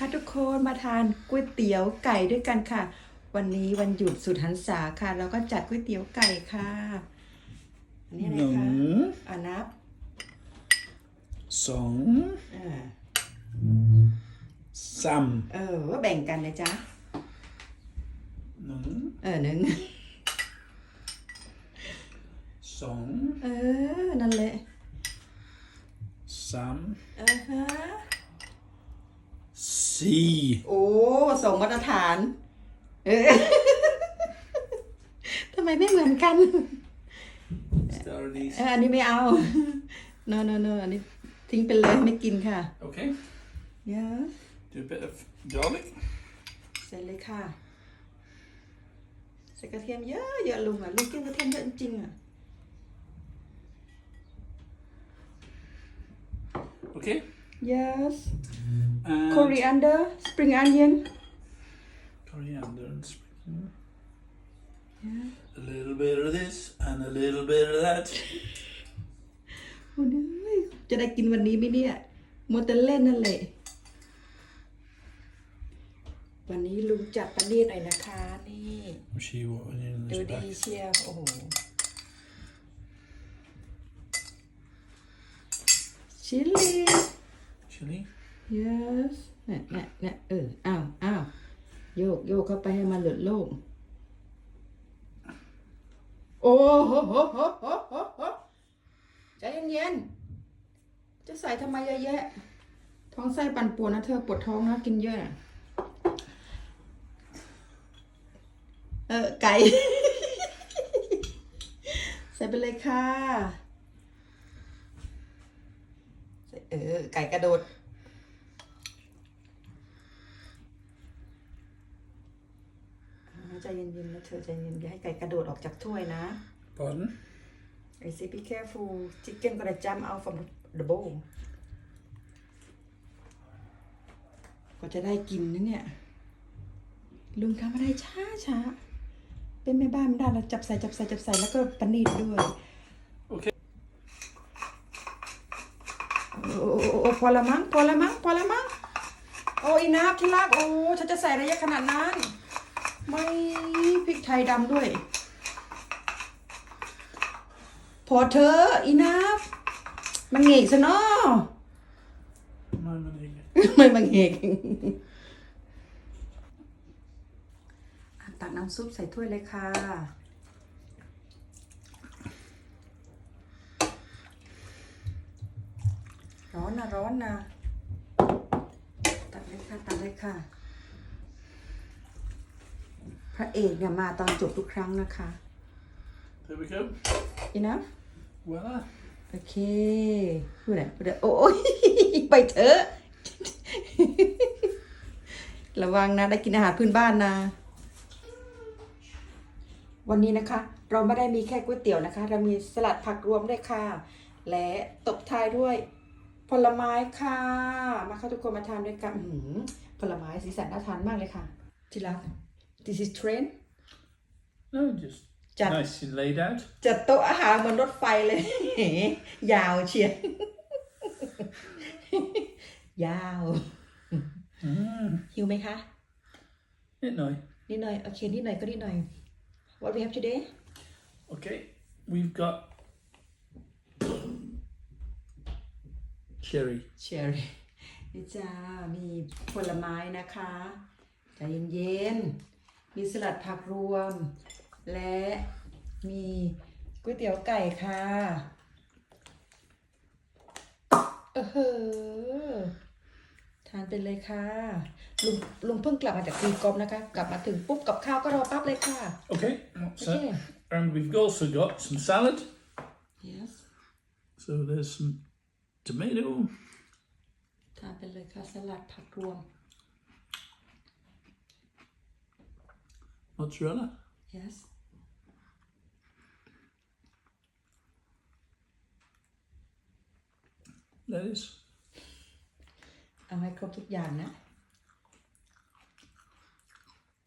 ค่ะทุกคนมาทานก๋วยเตี๋ยวไก่ด้วยกันค่ะ วันนี้วันหยุดสุดหันษาค่ะแล้วก็จัดก๋วยเตี๋ยวไก่ค่ะอันนี้อะไรคะหนึ่งอ่านับสองอ่าสามเออว่าแบ่งกันนะจ๊ะหนึ่งเออหนึ่งสองเออ นั่นแหละสามเออฮะ สี่โอ้ส่งมาตรฐาน เออทำไมไม่เหมือนกัน Start these. เอออันนี้ไม่เอา no no no อันนี้ทิ้งไปเลยไม่กินค่ะ Okay. เดี๋ยว Do a bit of garlic. ใส่เลยค่ะ ใส่กระเทียมเยอะเยอะลุงอะลุงกินกระเทียมเยอะจริงๆอะ Okay. yes And coriander spring onion coriander and spring. A little bit of this and a little bit of that. โอ้ยจะได้กินวันนี้ไหมเนี่ยมัวแต่เล่นนั่นแหละ วันนี้ลุงจัดประเนียดหน่อยนะคะ นี่ See what onion ดู is ดี back. เชียวโอ้โหชิลลี่ Chili. Yes เนี่ยเนี่ยเนี่ยเอออ้าวอ้าวโยกโยกเข้าไปให้มันหลุดโล่งโอ้โหโหโหโหโหโหใจเย็นๆจะใส่ทำไมเยอะแยะ ท้องไส้ปั่นป่วนนะเธอปวดท้องนะกินเยอะเออไก่ ใส่ไปเลยค่ะ เออ ไก่กระโดด อ่า ใจเย็นๆนะเธอใจเย็นอย่าให้ไก่กระโดดออกจากถ้วยนะ Pardon? I say be careful chicken gonna jump out from the bowl ก็จะได้กินนะเนี่ย ลุงทำอะไรช้าช้าๆเป็นแม่บ้านไม่ได้เราจับใส่จับใส่จับใส่แล้วก็ประณีตด้วย Okay. โอ้โอ้โอ้โอ้พอละมั้งพอละมั้งพอละมั้งโอ้อีนับที่รักโอ้ฉันจะใส่อะไรเยอะขนาดนั้น ไม่พริกไทยดำด้วย พอเธอะอีนับมันเหงกซะเนาะ No, no, no, no. ไม่มันเหงกอะตักน้ำซุปใส่ถ้วยเลยค่ะร้อนนะร้อนนะตักเลยค่ะตักเลยค่ะ พระเอกเนี่ยมาตอนจบทุกครั้งนะคะ There we go. อีนะ Voila. โอเคพูดไหนพูดไหนโอ้ยไปเถอะ ระวังนะ ได้กินอาหารพื้นบ้านนะ วันนี้นะคะ เราไม่ได้มีแค่ก๋วยเตี๋ยวนะคะ เรามีสลัดผักรวมด้วยค่ะ และตบท้ายด้วย ผลไม้ค่ะ มาค่ะทุกคนมาทานด้วยกันอื้อหือผลไม้สีสันน่าทานมากเลยค่ะที่รัก this is train No, just Jump. nice and laid out. จัดโต๊ะอาหารเหมือนรถไฟเลย ยาวเชียวยาว Mm. หิวไหมคะ Yeah, no. นิดหน่อย โอเค นิดหน่อยก็นิดหน่อย What we have today Okay, we've got cherry. cherry นี่จ้ามีผลไม้นะคะใจเย็นๆ มีสลัดผักรวม และมีก๋วยเตี๋ยวไก่ค่ะเออเหอทานไปเลยค่ะ ลุงลุงเพิ่งกลับมาจากตีกอล์ฟนะคะ กลับมาถึงปุ๊บกับข้าวก็รอปั๊บเลยค่ะ Okay, that's Okay. it. And we've also got some salad. yes So there's some tomato, ทานไปเลยค่ะ สลัดผักรวม mozzarella, yes lettuce, เอาให้ครบทุกอย่างนะ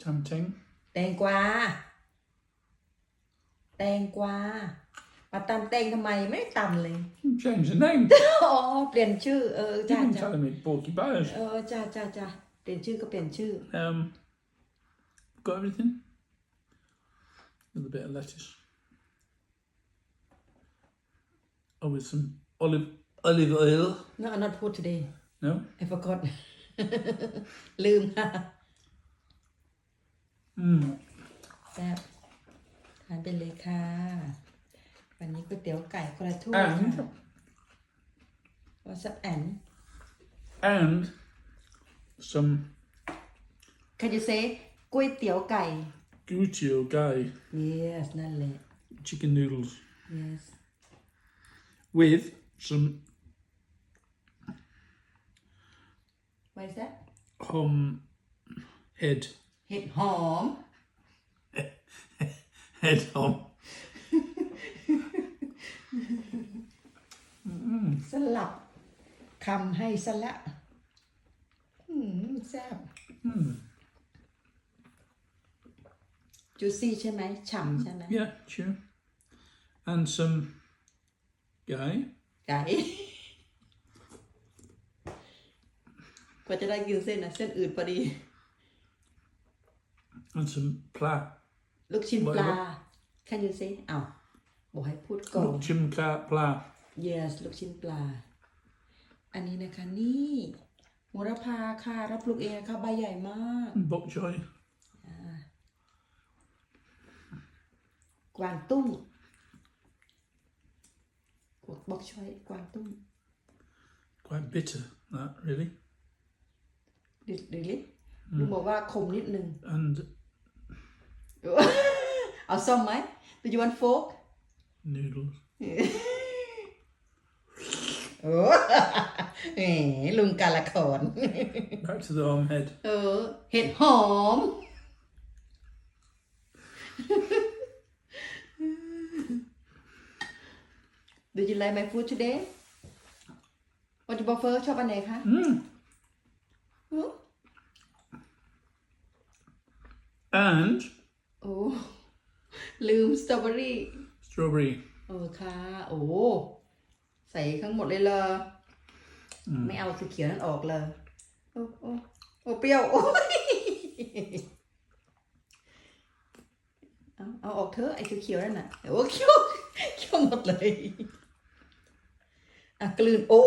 tam tang, แตงกวา แตงกวามาตำแตงทำไมไม่ตำเลย change the name. อ๋อเปลี่ยนชื่อเออจ้า You've been จ้า telling me porky pies. เออจ้าจ้าจ้าเปลี่ยนชื่อก็เปลี่ยนชื่อ Um, got everything? With a bit of lettuce. Oh, with some olive olive oil. no I'm not put today No? I forgot ลืมค่ะ Mm. แซ่บทานไปเลยค่ะ วันนี้ก๋วยเตี๋ยวไก่คนละถ้วย And ค่ะวาซับแอน and some ใครจะเซ ก๋วยเตี๋ยวไก่ gutio guy yes นั่นแหละ chicken noodles yes with some what is that hum head เห็ดหอม head hum. สลับคำให้สละอืมแซ่บจู ซี่ใช่ไหมฉ่ำใช่ไหม Yeah, sure. And some guy. ไก่ กว่าจะได้กินเส้นนะเส้นอืดพอดี And some pla. ลูกชิ้นปลา Whatever. Can you say อ้าวบอกให้พูดก่อน Chimka pla. yes ลูกชิ้นปลา อันนี้นะคะนี่โหระพาค่ะรับปลูกเองค่ะใบใหญ่มาก Bok choy. กวางตุ้งบอกช่วยกวางตุ้ง Quite bitter, that really. ดิดิลิลุงบอกว่าคมนิดนึง And เอาซ่อมไหม Do you want fork noodles. โอ้แหมลุงกาละขอน Back to the arm head. เออเห็ดหอม Do you like my food today What you prefer ชอบอันไหนคะ Mm. หือ And โอ้ ลืมสตรอเบอรี่ strawberry. เออค่ะ โอ้ ใส่ทั้งหมดเลยเลยไม่เอาสีเขียวนั้นออกเลยโอ้โอ้โอ้เปรี้ยว โอ้ยเอาเอาออกเถอะไอ้เขียวๆนั่นน่ะโอ้เขียวเขียวหมดเลยอะ กลืนโอ้